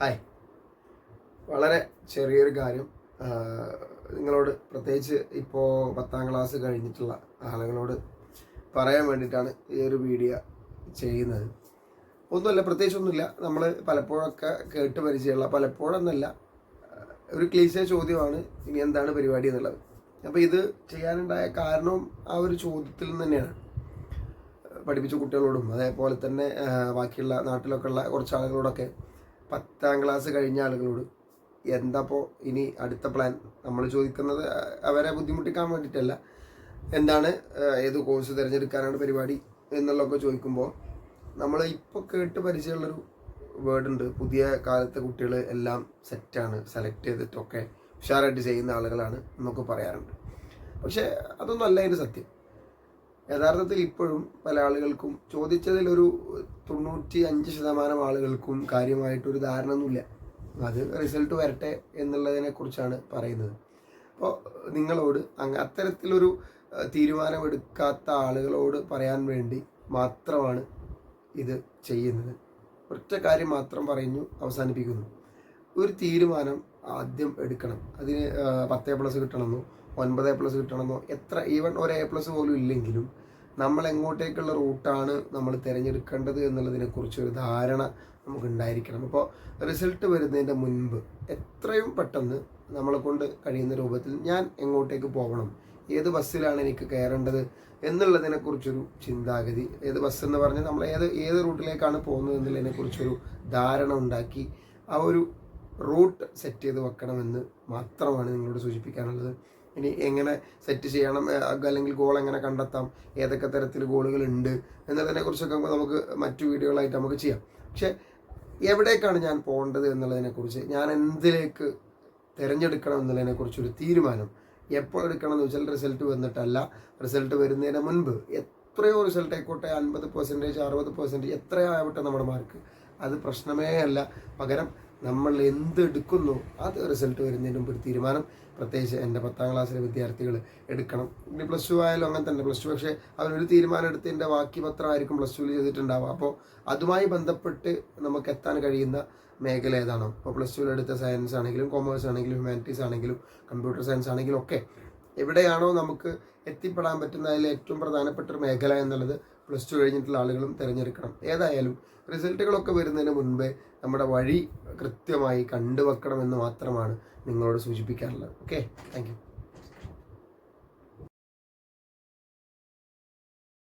Hi. വളരെ ചെറിയൊരു കാര്യം. നിങ്ങളോട് പ്രത്യേകിച്ച് ഇപ്പോൾ പത്താം ക്ലാസ് കഴിഞ്ഞിട്ടുള്ള ആളുകളോട് പറയാൻ വേണ്ടിയിട്ടാണ് ഈ ഒരു വീഡിയോ ചെയ്യുന്നത്. ഒന്നുമില്ല പ്രത്യേകിച്ചൊന്നുമില്ല നമ്മൾ പലപ്പോഴൊക്കെ കേട്ട് പരിചയമുള്ള പലപ്പോഴെന്നല്ല ഒരു ക്ലീശ ചോദ്യമാണ് ഇനി എന്താണ് പരിപാടി എന്നുള്ളത്. അപ്പോൾ ഇത് ചെയ്യാനുണ്ടായ കാരണവും ആ ഒരു ചോദ്യത്തിൽ നിന്ന് തന്നെയാണ്. പഠിപ്പിച്ച കുട്ടികളോടും അതേപോലെ തന്നെ ബാക്കിയുള്ള നാട്ടിലൊക്കെ ഉള്ള കുറച്ച് ആളുകളോടൊക്കെ പത്താം ക്ലാസ് കഴിഞ്ഞ ആളുകളോട് എന്താപ്പോൾ ഇനി അടുത്ത പ്ലാൻ നമ്മൾ ചോദിക്കുന്നത് അവരെ ബുദ്ധിമുട്ടിക്കാൻ വേണ്ടിയിട്ടല്ല. എന്താണ് ഏത് കോഴ്സ് തിരഞ്ഞെടുക്കാനാണ് പരിപാടി എന്നുള്ളതൊക്കെ ചോദിക്കുമ്പോൾ നമ്മൾ ഇപ്പോൾ കേട്ട് പരിചയമുള്ളൊരു വേർഡുണ്ട് പുതിയ കാലത്തെ കുട്ടികൾ എല്ലാം സെറ്റാണ് സെലക്ട് ചെയ്തിട്ടൊക്കെ ഉഷാറായിട്ട് ചെയ്യുന്ന ആളുകളാണ് എന്നൊക്കെ പറയാറുണ്ട്. പക്ഷേ അതൊന്നും അല്ല അതിന്റെ സത്യം. യഥാർത്ഥത്തിൽ ഇപ്പോഴും പല ആളുകൾക്കും ചോദിച്ചതിലൊരു തൊണ്ണൂറ്റി അഞ്ച് ശതമാനം ആളുകൾക്കും കാര്യമായിട്ടൊരു ധാരണ ഒന്നുമില്ല അത് റിസൾട്ട് വരട്ടെ എന്നുള്ളതിനെ കുറിച്ചാണ് പറയുന്നത്. അപ്പോൾ നിങ്ങളോട് അങ്ങ് അത്തരത്തിലൊരു തീരുമാനമെടുക്കാത്ത ആളുകളോട് പറയാൻ വേണ്ടി മാത്രമാണ് ഇത് ചെയ്യുന്നത്. ഒറ്റ കാര്യം മാത്രം പറഞ്ഞു അവസാനിപ്പിക്കുന്നു. ഒരു തീരുമാനം ആദ്യം എടുക്കണം. അതിന് പത്ത് എ പ്ലസ് കിട്ടണമെന്നോ ഒൻപത് എ പ്ലസ് കിട്ടണമെന്നോ എത്ര ഈവൻ ഒരു എ പ്ലസ് പോലും ഇല്ലെങ്കിലും നമ്മൾ എങ്ങോട്ടേക്കുള്ള റൂട്ടാണ് നമ്മൾ തിരഞ്ഞെടുക്കേണ്ടത് എന്നുള്ളതിനെക്കുറിച്ച് ഒരു ധാരണ നമുക്ക് ഉണ്ടായിരിക്കണം അപ്പോൾ റിസൾട്ട് വരുന്നതിന്റെ മുൻപ് എത്രയും പെട്ടെന്ന് നമ്മളെ കൊണ്ട് കഴിയുന്ന രൂപത്തിൽ ഞാൻ എങ്ങോട്ടേക്ക് പോകണം ഏത് ബസ്സിലാണ് എനിക്ക് കയറേണ്ടത് എന്നുള്ളതിനെക്കുറിച്ചൊരു ചിന്താഗതി ഏത് ബസ് എന്ന് പറഞ്ഞാൽ നമ്മൾ ഏത് ഏത് റൂട്ടിലേക്കാണ് പോകുന്നത് എന്നുള്ളതിനെക്കുറിച്ചൊരു ധാരണ ഉണ്ടാക്കി ആ ഒരു റൂട്ട് സെറ്റ് ചെയ്ത് വെക്കണമെന്ന് മാത്രമാണ് നിങ്ങളോട് സൂചിപ്പിക്കാനുള്ളത്. ഇനി എങ്ങനെ സെറ്റ് ചെയ്യണം അല്ലെങ്കിൽ ഗോൾ എങ്ങനെ കണ്ടെത്താം ഏതൊക്കെ തരത്തിൽ ഗോളുകൾ ഉണ്ട് എന്നതിനെ കുറിച്ചൊക്കെ നമുക്ക് മറ്റു വീഡിയോകളായിട്ട് നമുക്ക് ചെയ്യാം. പക്ഷേ എവിടേക്കാണ് ഞാൻ പോകേണ്ടത് എന്നുള്ളതിനെക്കുറിച്ച് ഞാൻ എന്തിലേക്ക് തിരഞ്ഞെടുക്കണം എന്നുള്ളതിനെക്കുറിച്ചൊരു തീരുമാനം എപ്പോൾ എടുക്കണം എന്ന് വെച്ചാൽ റിസൾട്ട് വന്നിട്ടല്ല. റിസൾട്ട് വരുന്നതിന് മുൻപ് എത്രയോ റിസൾട്ട് ആയിക്കോട്ടെ അൻപത് പെർസെന്റേജ് അറുപത് പെർസെന്റേജ് എത്രയാവട്ടെ നമ്മുടെ മാർക്ക് അത് പ്രശ്നമേ അല്ല. പകരം നമ്മൾ എന്ത് എടുക്കുന്നു അത് റിസൾട്ട് വരുന്നതിന് മുമ്പ് ഒരു തീരുമാനം. പ്രത്യേകിച്ച് എന്റെ പത്താം ക്ലാസ്സിലെ വിദ്യാർത്ഥികൾ എടുക്കണം. ഇനി പ്ലസ് ടു ആയാലും അങ്ങനെ തന്നെ പ്ലസ് ടു പക്ഷേ അവരൊരു തീരുമാനം എടുത്തതിന്റെ ബാക്കി പത്രമായിരിക്കും പ്ലസ് ടുവിൽ ചെയ്തിട്ടുണ്ടാവുക. അപ്പോൾ അതുമായി ബന്ധപ്പെട്ട് നമുക്ക് എത്താൻ കഴിയുന്ന മേഖല ഏതാണ്? ഇപ്പോൾ പ്ലസ് ടുവിൽ എടുത്ത സയൻസ് ആണെങ്കിലും കോമേഴ്സ് ആണെങ്കിലും ഹ്യൂമാനിറ്റീസ് ആണെങ്കിലും കമ്പ്യൂട്ടർ സയൻസ് ആണെങ്കിലും ഒക്കെ എവിടെയാണോ നമുക്ക് എത്തിപ്പെടാൻ പറ്റുന്ന അതിൽ ഏറ്റവും പ്രധാനപ്പെട്ട ഒരു മേഖല എന്നുള്ളത് പ്ലസ് ടു കഴിഞ്ഞിട്ടുള്ള ആളുകളും തിരഞ്ഞെടുക്കണം. ഏതായാലും റിസൾട്ടുകളൊക്കെ വരുന്നതിന് മുൻപേ നമ്മുടെ വഴി കൃത്യമായി കണ്ടുവെക്കണമെന്ന് മാത്രമാണ് നിങ്ങളോട് സൂചിപ്പിക്കാറുള്ളത്. Okay thank